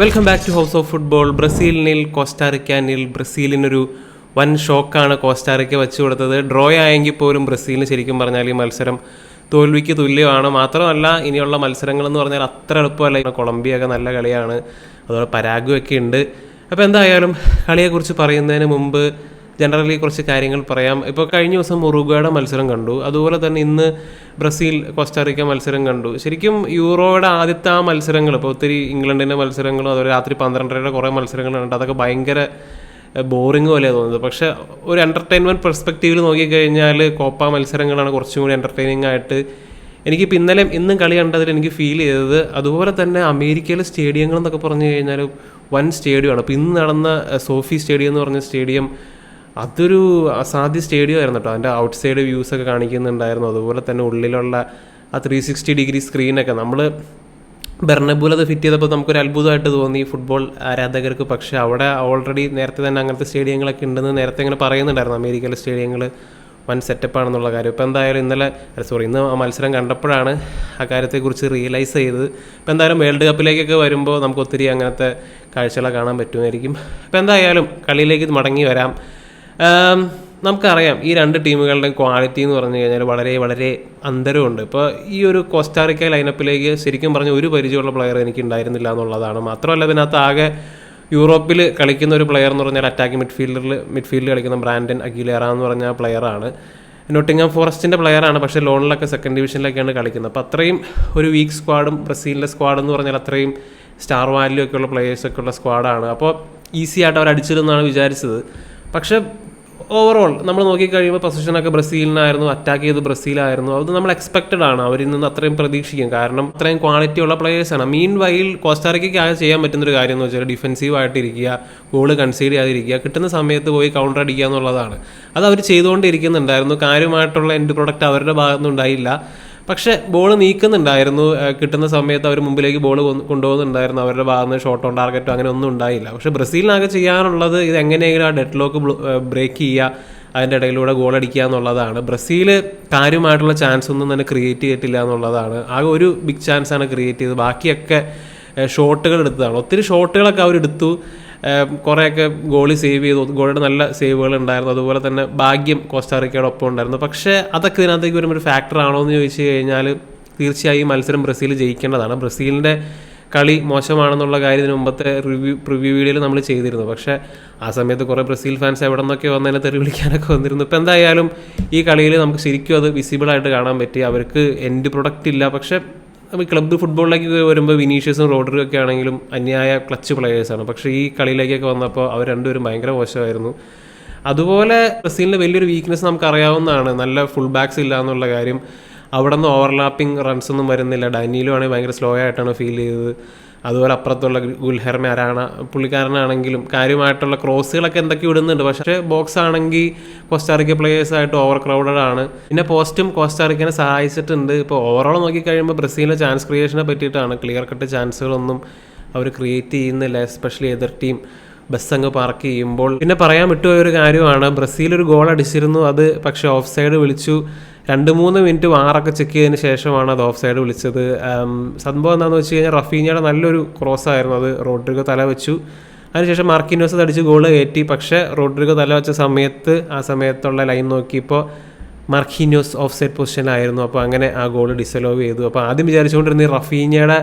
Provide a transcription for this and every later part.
Welcome back to house of football ബ്രസീലിനിൽ കോസ്റ്റാറിക്കാനിൽ ബ്രസീലിനൊരു വൻ ഷോക്കാണ് കോസ്റ്റാറിക്ക വെച്ചു കൊടുത്തത്. ഡ്രോ ആയെങ്കിൽ പോലും ബ്രസീലിന് ശരിക്കും പറഞ്ഞാൽ ഈ മത്സരം തോൽവിക്ക് തുല്യമാണ്. മാത്രമല്ല ഇനിയുള്ള മത്സരങ്ങൾ എന്ന് പറഞ്ഞാൽ അത്ര എളുപ്പമല്ല. കൊളംബിയ ഒക്കെ നല്ല കളിയാണ്. അതുപോലെ പരാഗുവൊക്കെ ഉണ്ട്. അപ്പോൾ എന്തായാലും കളിയെക്കുറിച്ച് പറയുന്നതിന് മുമ്പ് ജനറലി കുറച്ച് കാര്യങ്ങൾ പറയാം. ഇപ്പോൾ കഴിഞ്ഞ ദിവസം ഉറുഗ്വയുടെ മത്സരം കണ്ടു. അതുപോലെ തന്നെ ഇന്ന് ബ്രസീൽ കോസ്റ്റാറിക്ക മത്സരം കണ്ടു. ശരിക്കും യൂറോയുടെ ആദ്യത്തെ ആ മത്സരങ്ങൾ ഇപ്പോൾ ഒത്തിരി ഇംഗ്ലണ്ടിന്റെ മത്സരങ്ങളും അതുപോലെ രാത്രി പന്ത്രണ്ടരയുടെ കുറേ മത്സരങ്ങളുണ്ട് അതൊക്കെ ഭയങ്കര ബോറിങ് പോലെ തോന്നുന്നത്. പക്ഷെ ഒരു എന്റർടൈൻമെന്റ് പെർസ്പെക്റ്റീവിൽ നോക്കിക്കഴിഞ്ഞാൽ കോപ്പ മത്സരങ്ങളാണ് കുറച്ചും കൂടി എന്റർടൈനിങ് ആയിട്ട്. എനിക്കിപ്പോൾ ഇന്നലെ ഇന്നും കളി കണ്ടതിൽ എനിക്ക് ഫീൽ ചെയ്തത് അതുപോലെ തന്നെ അമേരിക്കയിലെ സ്റ്റേഡിയങ്ങൾ എന്നൊക്കെ പറഞ്ഞു കഴിഞ്ഞാൽ വൻ സ്റ്റേഡിയമാണ് അപ്പോൾ ഇന്ന് നടന്ന സോഫി സ്റ്റേഡിയം എന്ന് പറഞ്ഞ സ്റ്റേഡിയം അതൊരു അസാധ്യ സ്റ്റേഡിയം ആയിരുന്നു കേട്ടോ. അതിന്റെ ഔട്ട് സൈഡ് വ്യൂസ് ഒക്കെ കാണിക്കുന്നുണ്ടായിരുന്നു. അതുപോലെ തന്നെ ഉള്ളിലുള്ള ആ ത്രീ സിക്സ്റ്റി ഡിഗ്രി സ്ക്രീനൊക്കെ നമ്മൾ ബെർണബൂൽ അത് ഫിറ്റ് ചെയ്തപ്പോൾ നമുക്കൊരു അത്ഭുതമായിട്ട് തോന്നി. ഫുട്ബോൾ ആരാധകർക്ക്. പക്ഷേ അവിടെ ഓൾറെഡി നേരത്തെ തന്നെ അങ്ങനത്തെ സ്റ്റേഡിയങ്ങളൊക്കെ ഉണ്ടെന്ന് നേരത്തെ ഇങ്ങനെ പറയുന്നുണ്ടായിരുന്നു. അമേരിക്കയിലെ സ്റ്റേഡിയങ്ങൾ വൻ സെറ്റപ്പാണെന്നുള്ള കാര്യം. ഇപ്പോൾ എന്തായാലും ഇന്നലെ സോറി ഇന്ന് ആ മത്സരം കണ്ടപ്പോഴാണ് ആ കാര്യത്തെക്കുറിച്ച് റിയലൈസ് ചെയ്തത്. ഇപ്പോൾ എന്തായാലും വേൾഡ് കപ്പിലേക്കൊക്കെ വരുമ്പോൾ നമുക്ക് ഒത്തിരി അങ്ങനത്തെ കാഴ്ചകളെ കാണാൻ പറ്റുമായിരിക്കും. ഇപ്പോൾ എന്തായാലും കളിയിലേക്ക് മടങ്ങി വരാം. നമുക്കറിയാം ഈ രണ്ട് ടീമുകളുടെയും ക്വാളിറ്റി എന്ന് പറഞ്ഞു കഴിഞ്ഞാൽ വളരെ വളരെ അന്തരമുണ്ട്. ഇപ്പോൾ ഈ ഒരു കോസ്റ്റാറിക്ക ലൈനപ്പിലേക്ക് ശരിക്കും പറഞ്ഞ ഒരു പരിചയമുള്ള പ്ലെയർ എനിക്ക് ഉണ്ടായിരുന്നില്ല എന്നുള്ളതാണ്. മാത്രമല്ല ഇതിനകത്ത് ആകെ യൂറോപ്പിൽ കളിക്കുന്ന ഒരു പ്ലെയർ എന്ന് പറഞ്ഞാൽ അറ്റാക്കിംഗ് മിഡ്ഫീൽഡറിൽ മിഡ്ഫീൽഡിൽ കളിക്കുന്ന ബ്രാൻഡൻ അഖിലേറ എന്ന് പറഞ്ഞ പ്ലെയറാണ് നോട്ടിങ്ങം ഫോറസ്റ്റിന്റെ പ്ലെയറാണ് പക്ഷേ ലോണിലൊക്കെ സെക്കൻഡ് ഡിവിഷനിലൊക്കെയാണ് കളിക്കുന്നത്. അപ്പോൾ അത്രയും ഒരു വീക്ക് സ്ക്വാഡും ബ്രസീലിന്റെ സ്ക്വാഡ് എന്ന് പറഞ്ഞാൽ അത്രയും സ്റ്റാർ വാല്യൂ ഒക്കെ ഉള്ള പ്ലെയേഴ്സൊക്കെ ഉള്ള സ്ക്വാഡാണ് അപ്പോൾ ഈസി ആയിട്ട് അവർ അടിച്ചിരുന്നാണ് വിചാരിച്ചത്. പക്ഷേ ഓവറോൾ നമ്മൾ നോക്കിക്കഴിയുമ്പോൾ പൊസിഷനൊക്കെ ബ്രസീലിനായിരുന്നു അറ്റാക്ക് ചെയ്ത് ബ്രസീലായിരുന്നു. അത് നമ്മൾ എക്സ്പെക്റ്റഡ് ആണ്. അവരിൽ നിന്ന് അത്രയും പ്രതീക്ഷിക്കും. കാരണം അത്രയും ക്വാളിറ്റി ഉള്ള പ്ലേയേഴ്സാണ് മീൻ വൈൽ കോസ്റ്റാറിക്കയ്ക്ക് ആകെ ചെയ്യാൻ പറ്റുന്നൊരു കാര്യം എന്ന് വെച്ചാൽ ഡിഫൻസീവ് ആയിട്ടിരിക്കുക ഗോൾ കൺസീഡ് ചെയ്യാതിരിക്കുക കിട്ടുന്ന സമയത്ത് പോയി കൗണ്ടർ അടിക്കുക എന്നുള്ളതാണ്. അത് അവർ ചെയ്തുകൊണ്ടിരിക്കുന്നുണ്ടായിരുന്നു. കാര്യമായിട്ടുള്ള എൻഡ് പ്രൊഡക്റ്റ് അവരുടെ ഭാഗത്തുനിന്ന് ഉണ്ടായില്ല പക്ഷേ ബോൾ നീക്കുന്നുണ്ടായിരുന്നു. കിട്ടുന്ന സമയത്ത് അവർ മുമ്പിലേക്ക് ബോൾ കൊണ്ടുപോകുന്നുണ്ടായിരുന്നു. അവരുടെ ഭാഗത്ത് നിന്ന് ഷോട്ട് ഓൺ ടാർഗറ്റോ അങ്ങനെ ഒന്നും ഉണ്ടായില്ല. പക്ഷേ ബ്രസീലിനാകെ ചെയ്യാനുള്ളത് ഇത് എങ്ങനെയെങ്കിലും ആ ഡെഡ് ലോക്ക് ബ്രേക്ക് ചെയ്യുക അതിന്റെ ഇടയിലൂടെ ഗോൾ അടിക്കുക എന്നുള്ളതാണ്. ബ്രസീൽ കാര്യമായിട്ടുള്ള ചാൻസ് ഒന്നും തന്നെ ക്രിയേറ്റ് ചെയ്തിട്ടില്ല എന്നുള്ളതാണ്. ആകെ ഒരു ബിഗ് ചാൻസ് ആണ് ക്രിയേറ്റ് ചെയ്തത്. ബാക്കിയൊക്കെ ഷോട്ടുകൾ എടുത്തതാണ്. ഒത്തിരി ഷോട്ടുകളൊക്കെ അവരെടുത്തു കുറേയൊക്കെ ഗോളി സേവ് ചെയ്തു. ഗോളിയുടെ നല്ല സേവുകൾ ഉണ്ടായിരുന്നു. അതുപോലെ തന്നെ ഭാഗ്യം കോസ്റ്റാറിക്കയുടെ ഒപ്പം ഉണ്ടായിരുന്നു. പക്ഷേ അതൊക്കെ ഇതിനകത്തേക്ക് വരുമ്പോൾ ഒരു ഫാക്ടർ ആണോ എന്ന് ചോദിച്ചു കഴിഞ്ഞാൽ തീർച്ചയായും മത്സരം ബ്രസീൽ ജയിക്കേണ്ടതാണ്. ബ്രസീലിന്റെ കളി മോശമാണെന്നുള്ള കാര്യം ഇതിന് മുമ്പത്തെ റിവ്യൂ പ്രിവ്യൂ വീഡിയോയിൽ നമ്മൾ ചെയ്തിരുന്നു. പക്ഷേ ആ സമയത്ത് കുറേ ബ്രസീൽ ഫാൻസ് എവിടെ നിന്നൊക്കെ വന്നതിനെ തെറി വിളിക്കാനൊക്കെ വന്നിരുന്നു. ഇപ്പോൾ എന്തായാലും ഈ കളിയിൽ നമുക്ക് ശരിക്കും അത് വിസിബിളായിട്ട് കാണാൻ പറ്റി. അവർക്ക് എൻഡ് പ്രൊഡക്റ്റ് ഇല്ല. പക്ഷേ അപ്പോൾ ക്ലബ്ബ് ഫുട്ബോളിലേക്ക് വരുമ്പോൾ വിനീഷ്യസും റോഡറും ഒക്കെ ആണെങ്കിലും അന്യായ ക്ലച്ച് പ്ലെയേഴ്സാണ് പക്ഷേ ഈ കളിയിലേക്കൊക്കെ വന്നപ്പോൾ അവർ രണ്ടുപേരും ഭയങ്കര മോശമായിരുന്നു. അതുപോലെ ബ്രസീലിന്റെ വലിയൊരു വീക്ക്നെസ് നമുക്ക് അറിയാവുന്നതാണ് നല്ല ഫുൾ ബാക്സ് ഇല്ല എന്നുള്ള കാര്യം. അവിടെ നിന്ന് ഓവർലാപ്പിംഗ് റൺസ് ഒന്നും വരുന്നില്ല. ഡാനിയിലും ആണെങ്കിൽ ഭയങ്കര സ്ലോ ആയിട്ടാണ് ഫീൽ ചെയ്തത്. അതുപോലെ അപ്പുറത്തുള്ള ഗുൽഹർമ ആരാണ് പുള്ളിക്കാരനാണെങ്കിലും കാര്യമായിട്ടുള്ള ക്രോസുകളൊക്കെ എന്തൊക്കെ ഇടുന്നുണ്ട്. പക്ഷേ ബോക്സ് ആണെങ്കിൽ കോസ്റ്റാറിക്ക പ്ലേയേഴ്സ് ആയിട്ട് ഓവർ ക്രൗഡഡ് ആണ്. പിന്നെ പോസ്റ്റും കോസ്റ്റാറിക്കനെ സഹായിച്ചിട്ടുണ്ട്. ഇപ്പോൾ ഓവറോൾ നോക്കിക്കഴിയുമ്പോൾ ബ്രസീലിന്റെ ചാൻസ് ക്രിയേഷനെ പറ്റിയിട്ടാണ്. ക്ലിയർ കട്ട് ചാൻസുകളൊന്നും അവർ ക്രിയേറ്റ് ചെയ്യുന്നില്ല എസ്പെഷ്യലി എതിർ ടീം ബസ് അങ്ങ് പാർക്ക് ചെയ്യുമ്പോൾ. പിന്നെ പറയാൻ വിട്ടുപോയ ഒരു കാര്യമാണ് ബ്രസീൽ ഒരു ഗോൾ അടിച്ചിരുന്നു. അത് പക്ഷേ ഓഫ് സൈഡ് വിളിച്ചു. രണ്ട് മൂന്ന് മിനിറ്റ് വാറൊക്കെ ചെക്ക് ചെയ്തതിന് ശേഷമാണ് അത് ഓഫ് സൈഡ് വിളിച്ചത്. സംഭവം എന്താണെന്ന് വെച്ച് കഴിഞ്ഞാൽ റഫീനയുടെ നല്ലൊരു ക്രോസ് ആയിരുന്നു. അത് റോഡ്രിഗോ തല വെച്ചു. അതിനുശേഷം മാർക്കിനോസ് അടിച്ച് ഗോൾ കയറ്റി. പക്ഷേ റോഡ്രിഗോ തല വെച്ച സമയത്ത് ആ സമയത്തുള്ള ലൈൻ നോക്കിയപ്പോൾ മാർക്കിനോസ് ഓഫ് സൈഡ് പൊസിഷനിലായിരുന്നു. അപ്പോൾ അങ്ങനെ ആ ഗോൾ ഡിസലോവ് ചെയ്തു. അപ്പോൾ ആദ്യം വിചാരിച്ചുകൊണ്ടിരുന്ന ഈ റഫീനയുടെ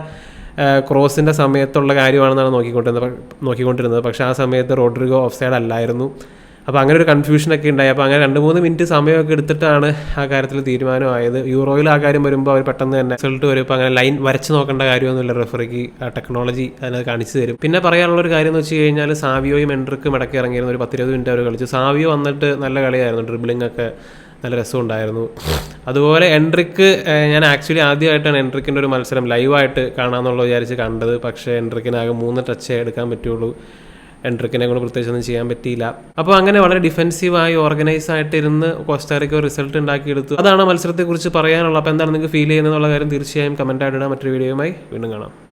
ക്രോസിന്റെ സമയത്തുള്ള കാര്യമാണെന്നാണ് നോക്കിക്കൊണ്ടിരുന്നത്. നോക്കിക്കൊണ്ടിരുന്നത്. പക്ഷേ ആ സമയത്ത് റോഡ്രിഗോ ഓഫ് സൈഡ് അല്ലായിരുന്നു. അപ്പോൾ അങ്ങനെ ഒരു കൺഫ്യൂഷനൊക്കെ ഉണ്ടായി. അപ്പോൾ അങ്ങനെ രണ്ട് മൂന്ന് മിനിറ്റ് സമയമൊക്കെ എടുത്തിട്ടാണ് ആ കാര്യത്തിൽ തീരുമാനമായത്. യൂറോയിൽ ആ കാര്യം വരുമ്പോൾ അവർ പെട്ടെന്ന് തന്നെ റിസൾട്ട് വരും. ഇപ്പോൾ അങ്ങനെ ലൈൻ വരച്ച് നോക്കേണ്ട കാര്യമൊന്നുമില്ല. റെഫറിക്ക് ആ ടെക്നോളജി അതിനത് കാണിച്ചു തരും. പിന്നെ പറയാനുള്ള ഒരു കാര്യം എന്ന് വെച്ച് കഴിഞ്ഞാൽ സാവിയോയും എൻട്രിക്കും ഇടയ്ക്ക് ഇറങ്ങിയിരുന്ന. ഒരു പത്തിരുപത് മിനിറ്റ് അവർ കളിച്ചു. സാവിയോ വന്നിട്ട് നല്ല കളിയായിരുന്നു. ഡ്രിബിളിംഗ് ഒക്കെ നല്ല രസമുണ്ടായിരുന്നു അതുപോലെ എൻട്രിക്ക് ഞാൻ ആക്ച്വലി ആദ്യമായിട്ടാണ് എൻട്രിക്കിന്റെ ഒരു മത്സരം ലൈവായിട്ട് കാണാമെന്നുള്ള വിചാരിച്ച് കണ്ടത്. പക്ഷേ എൻട്രിക്കിനാകെ മൂന്ന് ടച്ചേ എടുക്കാൻ പറ്റുള്ളൂ. എൻട്രിക്കിനെ കൊണ്ട് പ്രത്യേകിച്ച് ഒന്നും ചെയ്യാൻ പറ്റിയില്ല. അപ്പോൾ അങ്ങനെ വളരെ ഡിഫെൻസീവായി ഓർഗനൈസ് ആയിട്ട് ഇരുന്ന് കോസ്റ്റാറിക്ക റിസൾട്ട് ഉണ്ടാക്കിയെടുത്തു. അതാണ് മത്സരത്തെക്കുറിച്ച് പറയാനുള്ളത്. അപ്പോൾ എന്താണ് നിങ്ങൾക്ക് ഫീൽ ചെയ്യുന്നത് എന്നുള്ള കാര്യം തീർച്ചയായും കമന്റായിട്ട് ഇടാം. മറ്റൊരു വീഡിയോയുമായി വീണ്ടും കാണാം.